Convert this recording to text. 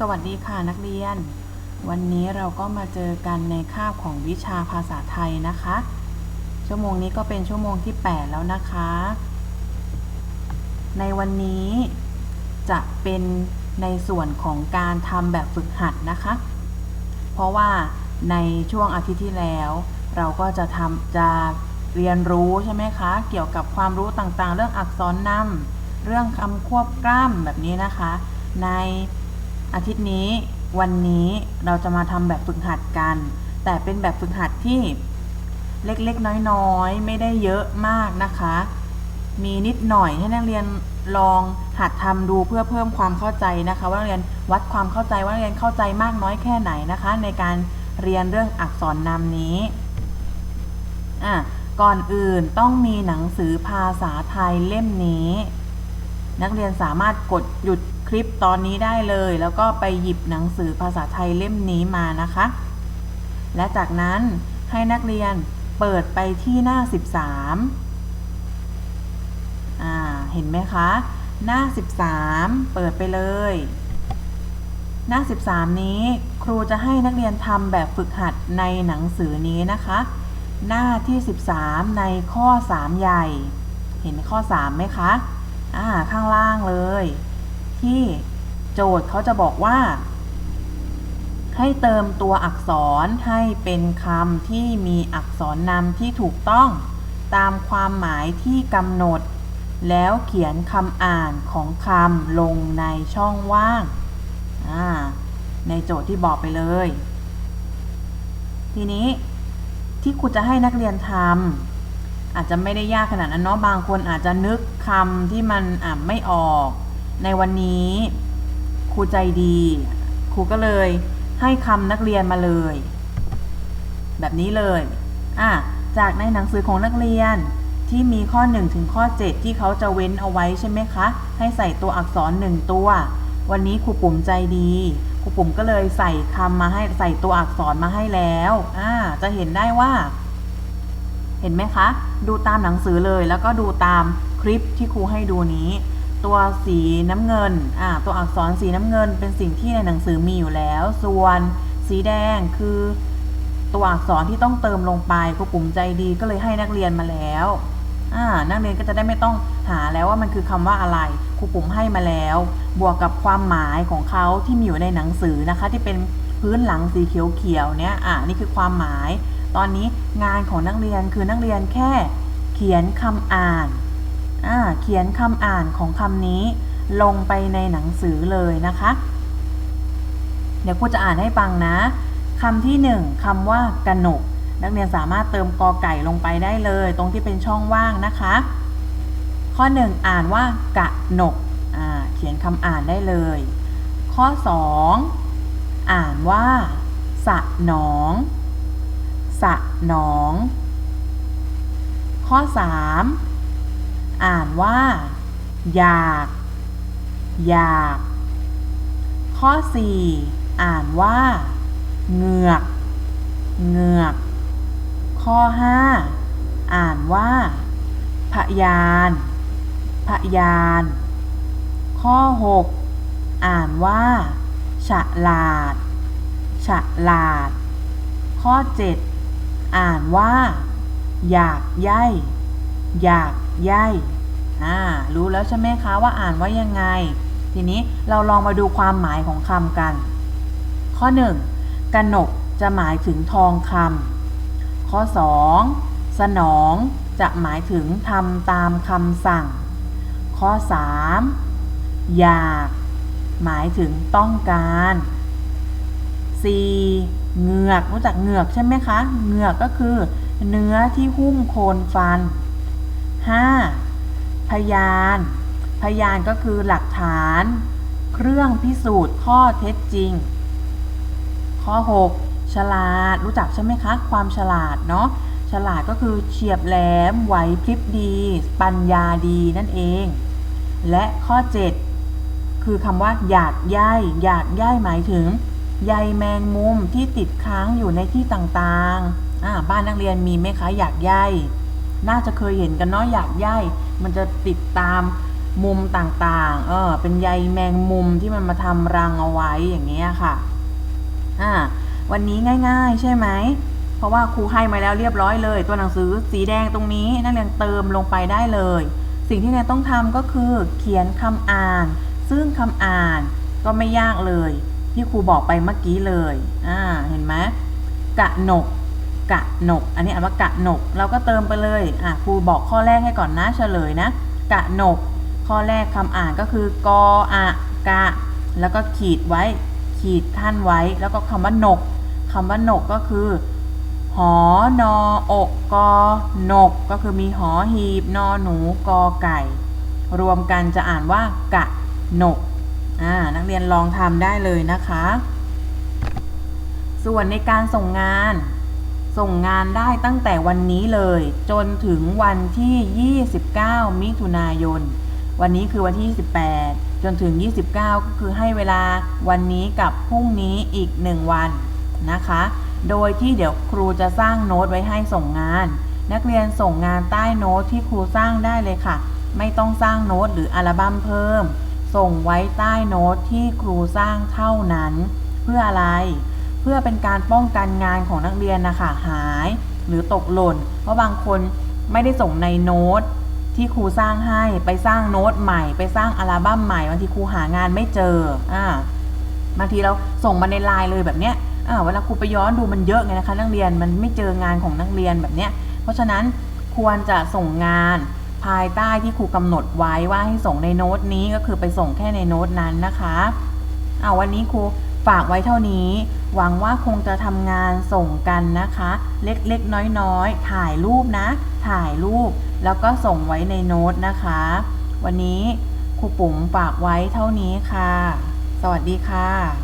สวัสดีค่ะนักเรียน วันนี้เราก็มาเจอกันในคาบของวิชาภาษาไทยนะคะ ชั่วโมงนี้ก็เป็นชั่วโมงที่ 8 แล้วนะคะ ในวันนี้จะเป็นในส่วนของการทำแบบฝึกหัดนะคะ เพราะว่าในช่วงอาทิตย์ที่แล้ว เราก็จะทำจะเรียนรู้ใช่ไหมคะ เกี่ยวกับความรู้ต่างๆ เรื่องอักษรนำเรื่องคำควบกล้ำแบบนี้นะคะ ใน อาทิตย์นี้วันนี้เราจะมาทำแบบฝึกหัดกัน แต่เป็นแบบฝึกหัดที่เล็กๆ น้อยๆ ไม่ได้เยอะมากนะคะ มีนิดหน่อยให้นักเรียนลองหัดทำดูเพื่อเพิ่มความเข้าใจนะคะ ว่านักเรียนวัดความเข้าใจว่านักเรียนเข้าใจมากน้อยแค่ไหนนะคะ ในการเรียนเรื่องอักษรนำนี้อะก่อนอื่นต้องมีหนังสือภาษาไทยเล่มนี้ นักเรียนสามารถกดหยุด คลิปตอนนี้ได้เลย แล้วก็ไปหยิบหนังสือภาษาไทยเล่มนี้มานะคะ และจากนั้นให้นักเรียนเปิดไปที่หน้า 13อ่าเห็นไหมคะ หน้า 13 เปิดไปเลย หน้า 13 นี้ครูจะให้นักเรียนทำแบบฝึกหัดในหนังสือนี้นะคะ หน้าที่ 13 ในข้อ 3 ใหญ่ เห็นข้อ 3 ไหมคะอ่าข้างล่างเลย ที่โจทย์เขาจะบอกว่า ให้เติมตัวอักษรให้เป็นคำที่มีอักษรนำที่ถูกต้อง ตามความหมายที่กำหนด แล้วเขียนคำอ่านของคำลงในช่องว่างในโจทย์ที่บอกไปเลย ทีนี้ที่ครูจะให้นักเรียนทำอาจจะไม่ได้ยากขนาดนั้นเนาะบางคนอาจจะนึกคำที่มันอ่านไม่ออก ในวันนี้ครูใจดี ครูก็เลยให้คำนักเรียนมาเลย แบบนี้เลยอะจากในหนังสือของนักเรียนที่มีข้อ 1 ถึงข้อ 7 ที่เขาจะเว้นเอาไว้ใช่ไหมคะ ให้ใส่ตัวอักษร 1 ตัว วันนี้ครูปุ่มใจดีครูปุ่มก็เลยใส่คำมาให้ใส่ตัวอักษรมาให้แล้วอ่าจะเห็นได้ว่า เห็นไหมคะ ดูตามหนังสือเลยแล้วก็ดูตามคลิปที่ครูให้ดูนี้ ตัวสีน้ำเงินอ่าตัวอักษรสีน้ำเงิน เป็นสิ่งที่ในหนังสือมีอยู่แล้ว ส่วนสีแดงคือตัวอักษรที่ต้องเติมลงไปครูปุ่มใจดีก็เลยให้นักเรียนมาแล้วอ่านักเรียนก็จะได้ไม่ต้องหาแล้วว่ามันคือคำว่าอะไรครูปุ่มให้มาแล้ว บวกกับความหมายของเขาที่มีอยู่ในหนังสือนะคะ ที่เป็นพื้นหลังสีเขียวๆเนี้ยอ่านี่คือความหมาย ตอนนี้งานของนักเรียนคือนักเรียนแค่ เขียนคำอ่าน เขียนคำอ่านของคำนี้ลงไปในหนังสือเลยนะคะ เดี๋ยวครูจะอ่านให้ฟังนะคำที่หนึ่งคำว่ากหนก นักเรียนสามารถเติมกอไก่ลงไปได้เลย ตรงที่เป็นช่องว่างนะคะ ข้อหนึ่งอ่านว่ากะหนกเขียนคำอ่านได้เลย ข้อสองอ่านว่า สะหนอง สะหนอง ข้อ 3 อ่านว่า อยาก อยาก ข้อ 4 อ่านว่า เหงือก เหงือก ข้อ 5 อ่านว่า พยาน พยาน ข้อ 6 อ่านว่า ฉลาด ฉลาด ข้อ 7 อ่านว่า อยากใย่อยากใย่ อ่ารู้แล้วใช่ไหมคะว่าอ่านว่ายังไง ทีนี้เราลองมาดูความหมายของคำกัน ข้อ 1. กนกจะหมายถึงทองคำข้อ 2. สนองจะหมายถึงทำตามคำสั่ง ข้อ 3. อยาก หมายถึงต้องการ 4. เหงือกรู้จักเหงือกใช่ไหมคะ เหงือกก็คือเนื้อที่หุ้มโคนฟัน 5. พยาน พยานก็คือหลักฐาน เครื่องพิสูจน์ข้อเท็จจริง ข้อ 6 ฉลาด รู้จักใช่ไหมคะ ความฉลาดเนาะ ฉลาดก็คือเฉียบแหลม ไหวพริบดี ปัญญาดีนั่นเอง และข้อ 7 คือคำว่าหยาดย่ายหยาดย่ายหมายถึงใยแมงมุมที่ติดค้างอยู่ในที่ต่างๆอ่าบ้านนักเรียนมีไหมคะหยาดใยน่าจะเคยเห็นกันเนาะหยาดใย มันจะติดตามมุมต่างๆ เออ เป็นใยแมงมุมที่มันมาทำรังเอาไว้อย่างเงี้ยค่ะ อ่า วันนี้ง่าย ๆ ใช่ไหม เพราะว่าครูให้มาแล้วเรียบร้อยเลย ตัวหนังสือสีแดงตรงนี้นักเรียนเติมลงไปได้เลย สิ่งที่เรียนต้องทำก็คือเขียนคำอ่าน ซึ่งคำอ่านก็ไม่ยากเลย ที่ครูบอกไปเมื่อกี้เลย อ่า เห็นไหมกะหนก กะหนก อันนี้อ่านว่ากะหนก เราก็เติมไปเลยอะครูบอกข้อแรกให้ก่อนนะเฉลยนะ กะหนก ข้อแรกคำอ่านก็คือกออะกะ แล้วก็ขีดไว้ ขีดท่านไว้ แล้วก็คำว่าหนกคำว่าหนกก็คือหอนออกกหนก ก็คือมีหอหีบนอหนูกอไก่ รวมกันจะอ่านว่ากะหนกอ่านักเรียนลองทำได้เลยนะคะ ส่วนในการส่งงาน ส่งงานได้ตั้งแต่วันนี้เลย จนถึงวันที่ 29 มิถุนายน วันนี้คือวันที่ 28 จนถึง 29 ก็คือให้เวลาวันนี้กับพรุ่งนี้อีก 1 วันนะคะ โดยที่เดี๋ยวครูจะสร้างโน้ตไว้ให้ส่งงาน นักเรียนส่งงานใต้โน้ตที่ครูสร้างได้เลยค่ะ ไม่ต้องสร้างโน้ตหรืออัลบั้มเพิ่ม ส่งไว้ใต้โน้ตที่ครูสร้างเท่านั้น เพื่ออะไรเพื่อเป็นการป้องกันงานของนักเรียนนะคะหายหรือตกหล่น เพราะบางคนไม่ได้ส่งในโน้ตที่ครูสร้างให้ไปสร้างโน้ตใหม่ ไปสร้างอัลบั้มใหม่บางทีครูหางานไม่เจออ่าบางทีเราส่งมาในไลน์เลยแบบเนี้ยอ่าเวลาครูไปย้อนดูมันเยอะไงนะคะ นักเรียนมันไม่เจองานของนักเรียนแบบเนี้ยเพราะฉะนั้นควรจะส่งงานภายใต้ที่ครูกำหนดไว้ว่าให้ส่งในโน้ตนี้ก็คือไปส่งแค่ในโน้ตนั้นนะคะเอาวันนี้ครูฝากไว้เท่านี้ หวังว่าคงจะทำงานส่งกันนะคะ เล็กๆ น้อยๆ ถ่ายรูปนะ ถ่ายรูป แล้วก็ส่งไว้ในโน้ตนะคะ วันนี้ครูปุ๋มฝากไว้เท่านี้ค่ะ สวัสดีค่ะ